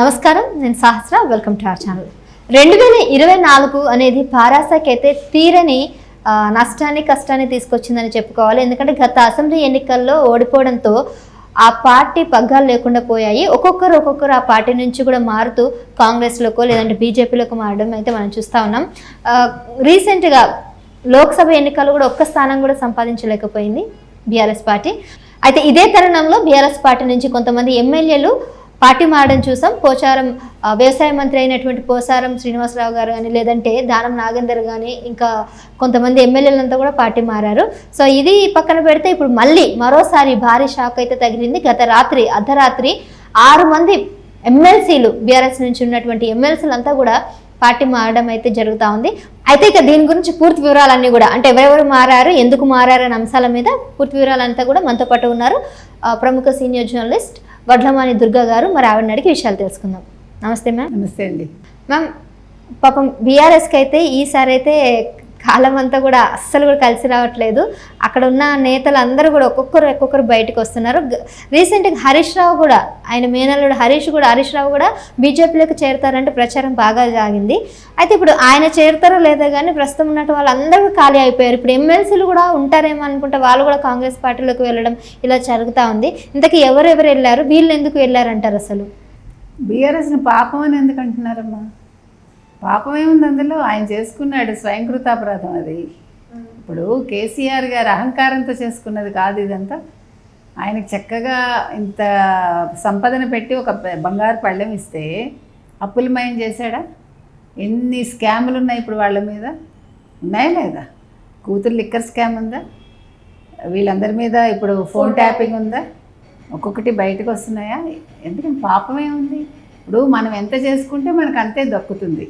నమస్కారం నేను Sahasra welcome to our channel. రెండు వేల ఇరవై నాలుగు అనేది పారాసకైతే తీరని నష్టాన్ని కష్టాన్ని తీసుకొచ్చిందని చెప్పుకోవాలి. ఎందుకంటే గత అసెంబ్లీ ఎన్నికల్లో ఓడిపోవడంతో ఆ పార్టీ పగ్గాలు లేకుండా పోయాయి. ఒక్కొక్కరు ఒక్కొక్కరు ఆ పార్టీ నుంచి కూడా మారుతూ కాంగ్రెస్లోకో లేదంటే బీజేపీలోకి మారడం అయితే మనం చూస్తూ ఉన్నాం. రీసెంట్గా లోక్సభ ఎన్నికలు కూడా ఒక్క స్థానం కూడా సంపాదించలేకపోయింది బీఆర్ఎస్ పార్టీ. అయితే ఇదే తరుణంలో బీఆర్ఎస్ పార్టీ నుంచి కొంతమంది ఎమ్మెల్యేలు పార్టీ మారడం చూసాం. పోచారం వ్యవసాయ మంత్రి అయినటువంటి పోచారం శ్రీనివాసరావు గారు కానీ లేదంటే దానం నాగేందర్ కానీ ఇంకా కొంతమంది ఎమ్మెల్యేలంతా కూడా పార్టీ మారారు. సో ఇది పక్కన పెడితే ఇప్పుడు మళ్ళీ మరోసారి భారీ షాక్ అయితే తగిలింది. గత రాత్రి అర్ధరాత్రి ఆరు మంది ఎమ్మెల్సీలు బీఆర్ఎస్ నుంచి ఉన్నటువంటి ఎమ్మెల్సీలంతా కూడా పార్టీ మారడం అయితే జరుగుతూ ఉంది. అయితే ఇక దీని గురించి పూర్తి వివరాలన్నీ కూడా అంటే ఎవరెవరు మారారు ఎందుకు మారారు అనే అంశాల మీద పూర్తి వివరాలంతా కూడా మనతో పాటు ఉన్నారు ప్రముఖ సీనియర్ జర్నలిస్ట్ వడ్లమాని దుర్గా గారు మరి ఆవిడని అడిగి విషయాలు తెలుసుకుందాం. నమస్తే మ్యామ్. నమస్తే అండి. మ్యామ్ పాపం బీఆర్ఎస్కి అయితే ఈసారి అయితే కాలం అంతా కూడా అస్సలు కూడా కలిసి రావట్లేదు. అక్కడ ఉన్న నేతలు అందరూ కూడా ఒక్కొక్కరు ఒక్కొక్కరు బయటకు వస్తున్నారు. రీసెంట్గా హరీష్ రావు కూడా ఆయన మేనల్లుడు హరీష్ కూడా హరీష్ రావు కూడా బీజేపీలోకి చేరుతారంటే ప్రచారం బాగా సాగింది. అయితే ఇప్పుడు ఆయన చేరుతారో లేదో కానీ ప్రస్తుతం ఉన్నట్టు వాళ్ళందరూ ఖాళీ అయిపోయారు. ఇప్పుడు ఎమ్మెల్సీలు కూడా ఉంటారేమో అనుకుంటే వాళ్ళు కూడా కాంగ్రెస్ పార్టీలోకి వెళ్ళడం ఇలా జరుగుతూ ఉంది. ఇంతకీ ఎవరెవరు వెళ్ళారు? వీళ్ళు ఎందుకు వెళ్ళారంటారు అసలు? బీఆర్ఎస్ని పాపం అని ఎందుకు అంటున్నారమ్మా పాపం ఏముంది అందులో? ఆయన చేసుకున్నాడు స్వయంకృతాపరాధం అది. ఇప్పుడు కేసీఆర్ గారు అహంకారంతో చేసుకున్నది కాదు ఇదంతా. ఆయనకి చక్కగా ఇంత సంపదన పెట్టి ఒక బంగారు పళ్ళెం ఇస్తే అప్పులమయం చేశాడా? ఎన్ని స్కాములు ఉన్నాయి ఇప్పుడు వాళ్ళ మీద? ఉన్నాయా లేదా? కూతురు లిక్కర్ స్కామ్ ఉందా? వీళ్ళందరి మీద ఇప్పుడు ఫోన్ ట్యాపింగ్ ఉందా? ఒక్కొక్కటి బయటకు వస్తున్నాయా? ఎందుకంటే పాపమే ఉంది ఇప్పుడు మనం ఎంత చేసుకుంటే మనకు అంతే దక్కుతుంది.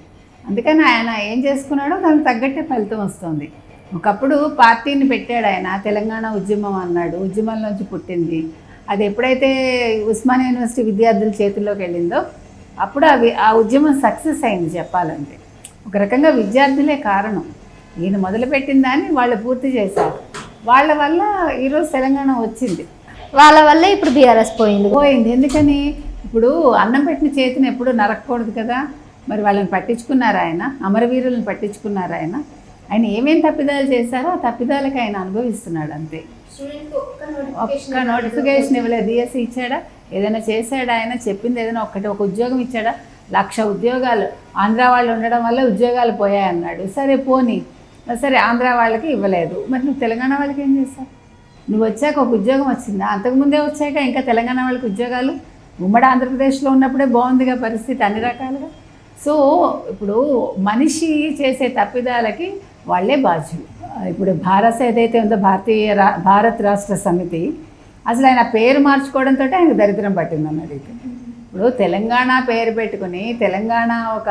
అందుకని ఆయన ఏం చేసుకున్నాడో దానికి తగ్గట్టే ఫలితం వస్తుంది. ఒకప్పుడు పార్టీని పెట్టాడు ఆయన తెలంగాణ ఉద్యమం అన్నాడు ఉద్యమంలోంచి పుట్టింది. అది ఎప్పుడైతే ఉస్మానియా యూనివర్సిటీ విద్యార్థుల చేతుల్లోకి వెళ్ళిందో అప్పుడు అవి ఆ ఉద్యమం సక్సెస్ అయింది చెప్పాలంటే. ఒక రకంగా విద్యార్థులే కారణం. ఈయన మొదలుపెట్టిన దాన్ని వాళ్ళు పూర్తి చేశారు. వాళ్ళ వల్ల ఈరోజు తెలంగాణ వచ్చింది. వాళ్ళ వల్లే ఇప్పుడు బీఆర్ఎస్ పోయింది. పోయింది. ఎందుకని? ఇప్పుడు అన్నం పెట్టిన చేతిని ఎప్పుడు నరకకూడదు కదా. మరి వాళ్ళని పట్టించుకున్నారు ఆయన అమరవీరులను పట్టించుకున్నారు ఆయన. ఆయన ఏమేం తప్పిదాలు చేశారో ఆ తప్పిదాలకు ఆయన అనుభవిస్తున్నాడు అంతే. ఒక్క నోటిఫికేషన్ ఇవ్వలేదు. డిఎస్సి ఇచ్చాడా? ఏదైనా చేశాడా? ఆయన చెప్పింది ఏదైనా ఒక్కటి ఒక ఉద్యోగం ఇచ్చాడా? లక్ష ఉద్యోగాలు. ఆంధ్ర వాళ్ళు ఉండడం వల్ల ఉద్యోగాలు పోయాయన్నాడు. సరే పోనీ. సరే ఆంధ్ర వాళ్ళకి ఇవ్వలేదు. మరి నువ్వు తెలంగాణ వాళ్ళకి ఏం చేస్తావు నువ్వు వచ్చాక ఒక ఉద్యోగం వచ్చిందా? అంతకుముందే వచ్చాక ఇంకా తెలంగాణ వాళ్ళకి ఉద్యోగాలు? ఉమ్మడి ఆంధ్రప్రదేశ్లో ఉన్నప్పుడే బాగుందిగా పరిస్థితి అన్ని రకాలుగా. సో ఇప్పుడు మనిషి చేసే తప్పిదాలకి వాళ్ళే బాధ్యులు. ఇప్పుడు భారత్ ఏదైతే ఉందో భారతీయ రా భారత్ రాష్ట్ర సమితి అసలు ఆయన పేరు మార్చుకోవడంతో ఆయనకు దరిద్రం పట్టింది అన్నది ఇప్పుడు తెలంగాణ పేరు పెట్టుకుని తెలంగాణ ఒక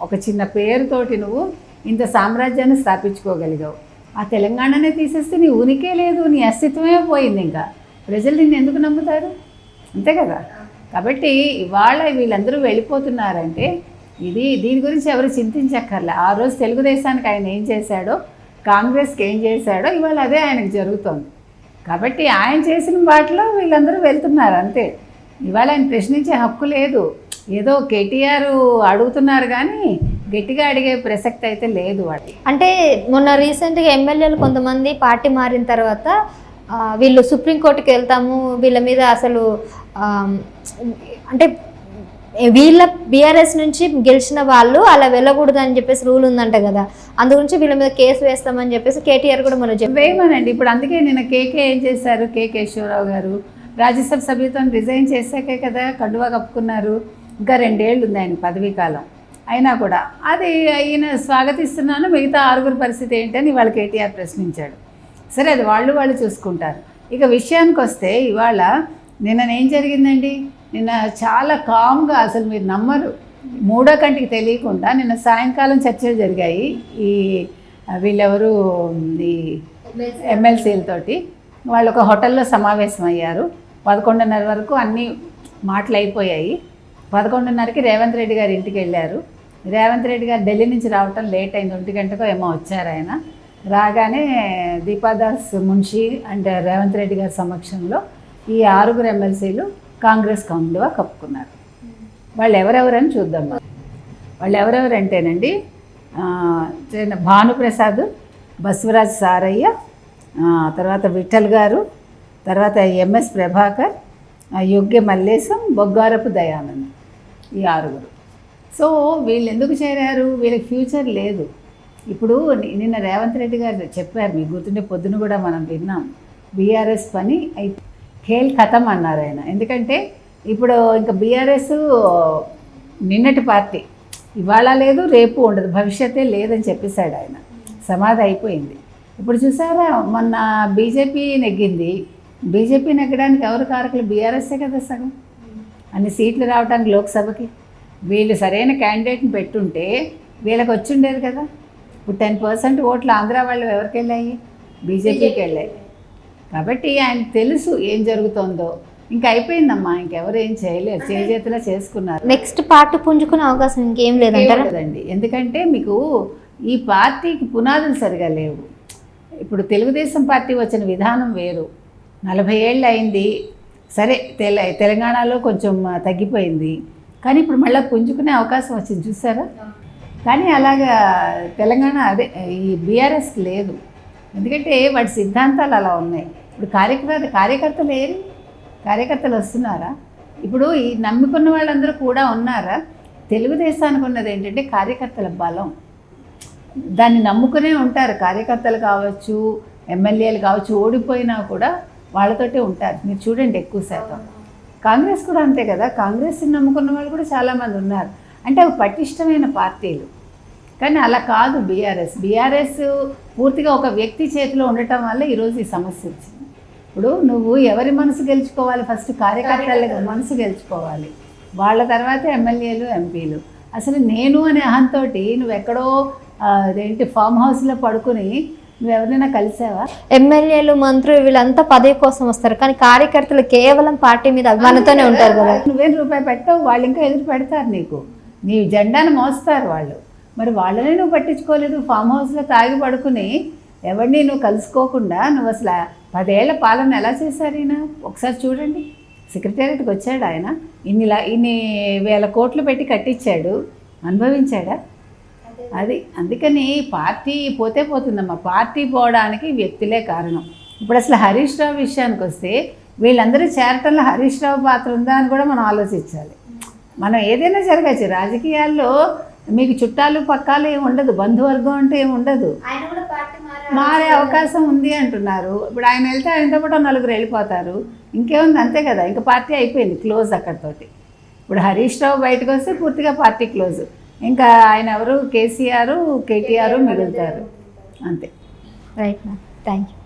ఒక చిన్న పేరుతోటి నువ్వు ఇంత సామ్రాజ్యాన్ని స్థాపించుకోగలిగావు. ఆ తెలంగాణనే తీసేస్తే నీ ఉనికే లేదు నీ అస్తిత్వమే పోయింది ఇంకా. ప్రజలు నిన్ను ఎందుకు నమ్ముతారు? అంతే కదా. కాబట్టి ఇవాళ వీళ్ళందరూ వెళ్ళిపోతున్నారంటే ఇది దీని గురించి ఎవరు చింతించక్కర్లే. ఆ రోజు తెలుగుదేశానికి ఆయన ఏం చేశాడో కాంగ్రెస్కి ఏం చేశాడో ఇవాళ అదే ఆయనకు జరుగుతోంది. కాబట్టి ఆయన చేసిన వాటిలో వీళ్ళందరూ వెళ్తున్నారు అంతే. ఇవాళ ఆయన ప్రశ్నించే హక్కు లేదు. ఏదో కేటీఆర్ అడుగుతున్నారు కానీ గట్టిగా అడిగే ప్రసక్తి అయితే లేదు వాటి అంటే మొన్న రీసెంట్గా ఎమ్మెల్యేలు కొంతమంది పార్టీ మారిన తర్వాత వీళ్ళు సుప్రీంకోర్టుకి వెళ్తాము వీళ్ళ మీద అసలు అంటే వీళ్ళ బీఆర్ఎస్ నుంచి గెలిచిన వాళ్ళు అలా వెళ్ళకూడదు అని చెప్పేసి రూల్ ఉందంట కదా. అందు గురించి వీళ్ళ మీద కేసు వేస్తామని చెప్పేసి కేటీఆర్ కూడా మనం చెప్పి వేయమనండి. ఇప్పుడు అందుకే నిన్న కేకే ఏం చేశారు? కే కేశవరావు గారు. రాజ్యసభ సభ్యత్వం రిజైన్ చేశాకే కదా కండువా కప్పుకున్నారు. ఇంకా రెండేళ్ళు ఉంది ఆయన పదవీ కాలం. అయినా కూడా అది ఈయన స్వాగతిస్తున్నాను మిగతా ఆరుగురు పరిస్థితి ఏంటని ఇవాళ కేటీఆర్ ప్రశ్నించాడు. సరే అది వాళ్ళు వాళ్ళు చూసుకుంటారు. ఇక విషయానికి వస్తే ఇవాళ నిన్న ఏం జరిగిందండి? నిన్న చాలా కామ్గా అసలు మీరు నమ్మరు. మూడో కంటికి తెలియకుండా నిన్న సాయంకాలం చర్చలు జరిగాయి. ఈ వీళ్ళెవరు ఈ ఎమ్మెల్సీలతోటి వాళ్ళు ఒక హోటల్లో సమావేశం అయ్యారు. పదకొండున్నర వరకు అన్నీ మాటలు అయిపోయాయి. పదకొండున్నరకి రేవంత్ రెడ్డి గారి ఇంటికి వెళ్ళారు. రేవంత్ రెడ్డి గారు ఢిల్లీ నుంచి రావటం లేట్ అయింది. ఒంటి గంటకో ఏమో వచ్చారు ఆయన. రాగానే దీపాదాస్ మున్షి అండ్ రేవంత్ రెడ్డి గారి సమక్షంలో ఈ ఆరుగురు ఎమ్మెల్సీలు కాంగ్రెస్ కౌండుగా కప్పుకున్నారు. వాళ్ళు ఎవరెవరని చూద్దాం వాళ్ళు ఎవరెవరంటేనండి అంటేనండి చిన్న భానుప్రసాద్ బసవరాజ్ సారయ్య తర్వాత విఠల్ గారు తర్వాత ఎంఎస్ ప్రభాకర్ యోగ్య మల్లేశం బొగ్గారపు దయానంద్ ఈ ఆరుగురు. సో వీళ్ళు ఎందుకు చేరారు? వీళ్ళకి ఫ్యూచర్ లేదు. ఇప్పుడు నిన్న రేవంత్ రెడ్డి గారు చెప్పారు మీకు గుర్తుండే పొద్దున కూడా మనం విన్నాం. బీఆర్ఎస్ పని అయితే ఖేల్ ఖతం అన్నారు ఆయన. ఎందుకంటే ఇప్పుడు ఇంకా బీఆర్ఎస్ నిన్నటి పార్టీ ఇవాళ లేదు రేపు ఉండదు భవిష్యత్తే లేదని చెప్పేశాడు ఆయన. సమాధి అయిపోయింది. ఇప్పుడు చూసారా మొన్న బీజేపీ నెగ్గింది. బీజేపీ నెగ్గడానికి ఎవరు కారకులు? బీఆర్ఎస్ఏ కదా సగం. అన్ని సీట్లు రావడానికి లోక్సభకి. వీళ్ళు సరైన క్యాండిడేట్ని పెట్టుంటే వీళ్ళకి వచ్చిండేది కదా. ఇప్పుడు టెన్ పర్సెంట్ ఓట్లు ఆంధ్ర వాళ్ళు ఎవరికి వెళ్ళాయి? బీజేపీకి వెళ్ళాయి. కాబట్టి ఆయన తెలుసు ఏం జరుగుతుందో. ఇంకా అయిపోయిందమ్మా ఇంకెవరు ఏం చేయలేరు. చేజేతిలో చేసుకున్నారు. నెక్స్ట్ పార్ట్ పుంజుకునే అవకాశం ఇంకేం లేదండి. ఎందుకంటే మీకు ఈ పార్టీకి పునాదులు సరిగా లేవు. ఇప్పుడు తెలుగుదేశం పార్టీ వచ్చిన విధానం వేరు. నలభై ఏళ్ళు అయింది. సరే తెల తెలంగాణలో కొంచెం తగ్గిపోయింది. కానీ ఇప్పుడు మళ్ళీ పుంజుకునే అవకాశం వచ్చింది. చూసారా? కానీ అలాగా తెలంగాణ అదే ఈ బీఆర్ఎస్కి లేదు. ఎందుకంటే వాటి సిద్ధాంతాలు అలా ఉన్నాయి. ఇప్పుడు కార్యకర్త కార్యకర్తలు ఏరి? కార్యకర్తలు వస్తున్నారా? ఇప్పుడు ఈ నమ్ముకున్న వాళ్ళందరూ కూడా ఉన్నారా? తెలుగుదేశానికి ఉన్నది ఏంటంటే కార్యకర్తల బలం. దాన్ని నమ్ముకునే ఉంటారు. కార్యకర్తలు కావచ్చు ఎమ్మెల్యేలు కావచ్చు ఓడిపోయినా కూడా వాళ్ళతోటే ఉంటారు. మీరు చూడండి ఎక్కువ శాతం. కాంగ్రెస్ కూడా అంతే కదా? కాంగ్రెస్ని నమ్ముకున్న వాళ్ళు కూడా చాలామంది ఉన్నారు. అంటే అవి పటిష్టమైన పార్టీలు. కానీ అలా కాదు బీఆర్ఎస్. బీఆర్ఎస్ పూర్తిగా ఒక వ్యక్తి చేతిలో ఉండటం వల్ల ఈరోజు ఈ సమస్య వచ్చింది. ఇప్పుడు నువ్వు ఎవరి మనసు గెలుచుకోవాలి? ఫస్ట్ కార్యకర్తల. మనసు గెలుచుకోవాలి. వాళ్ళ తర్వాత ఎమ్మెల్యేలు ఎంపీలు. అసలు నేను అనే అహంతో నువ్వు ఎక్కడో అదేంటి ఫామ్ హౌస్లో పడుకుని నువ్వు ఎవరినైనా కలిసావా? ఎమ్మెల్యేలు మంత్రులు వీళ్ళంతా పదవి కోసం వస్తారు. కానీ కార్యకర్తలు కేవలం పార్టీ మీద అభిమానంతోనే ఉంటారు కదా. నువ్వేం రూపాయి పెట్టవు. వాళ్ళు ఇంకా ఎదురు పెడతారు నీకు. నీ జెండాను మోస్తారు వాళ్ళు. మరి వాళ్ళని నువ్వు పట్టించుకోలేదు. ఫామ్ హౌస్లో తాగి పడుకుని ఎవరిని నువ్వు కలుసుకోకుండా నువ్వు అసలు పదేళ్ళ పాలన ఎలా చేశారు ఈయన? ఒకసారి చూడండి. సెక్రటేరియట్కి వచ్చాడు ఆయన. ఇన్నిలా ఇన్ని వేల కోట్లు పెట్టి కట్టించాడు. అనుభవించాడా? అది అందుకని పార్టీ పోతే పోతుందమ్మా. పార్టీ పోవడానికి వ్యక్తులే కారణం. ఇప్పుడు అసలు హరీష్ రావు విషయానికి వస్తే వీళ్ళందరూ చేరటంలో హరీష్ రావు పాత్ర ఉందా అని కూడా మనం ఆలోచించాలి. మనం ఏదైనా జరగచ్చు. రాజకీయాల్లో మీకు చుట్టాలు పక్కాలు ఏమి ఉండదు. బంధువర్గం అంటే ఏమి ఉండదు. మారే అవకాశం ఉంది అంటున్నారు. ఇప్పుడు ఆయన వెళ్తే ఆయనతో పాటు నలుగురు వెళ్ళిపోతారు. ఇంకేముంది అంతే కదా? ఇంకా పార్టీ అయిపోయింది క్లోజ్ అక్కడితోటి. ఇప్పుడు హరీష్ రావు బయటకు వస్తే పూర్తిగా పార్టీ క్లోజ్. ఇంకా ఆయన ఎవరు? కేసీఆర్ కేటీఆర్ మిగులుతారు. అంతే. Right ma'am thank you